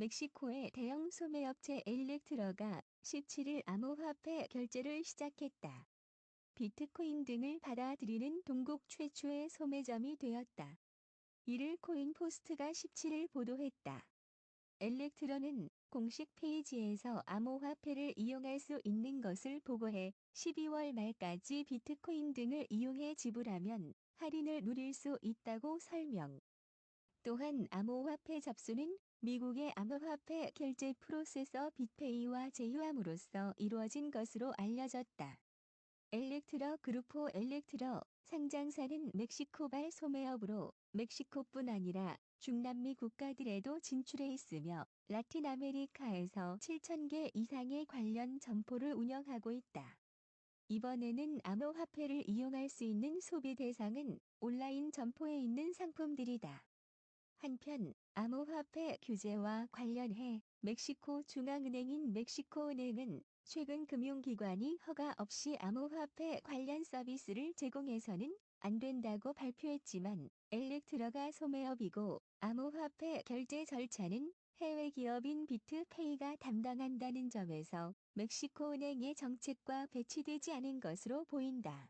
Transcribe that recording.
멕시코의 대형 소매업체 엘렉트러가 17일 암호화폐 결제를 시작했다. 비트코인 등을 받아들이는 동국 최초의 소매점이 되었다. 이를 코인포스트가 17일 보도했다. 엘렉트러는 공식 페이지에서 암호화폐를 이용할 수 있는 것을 보고해 12월 말까지 비트코인 등을 이용해 지불하면 할인을 누릴 수 있다고 설명. 또한 암호화폐 접수는 미국의 암호화폐 결제 프로세서 빗페이와 제휴함으로써 이루어진 것으로 알려졌다. 엘렉트러 그룹포 엘렉트러 상장사는 멕시코발 소매업으로 멕시코뿐 아니라 중남미 국가들에도 진출해 있으며 라틴 아메리카에서 7,000개 이상의 관련 점포를 운영하고 있다. 이번에는 암호화폐를 이용할 수 있는 소비 대상은 온라인 점포에 있는 상품들이다. 한편 암호화폐 규제와 관련해 멕시코 중앙은행인 멕시코은행은 최근 금융기관이 허가 없이 암호화폐 관련 서비스를 제공해서는 안 된다고 발표했지만 엘렉트러가 소매업이고 암호화폐 결제 절차는 해외 기업인 비트페이가 담당한다는 점에서 멕시코 은행의 정책과 배치되지 않은 것으로 보인다.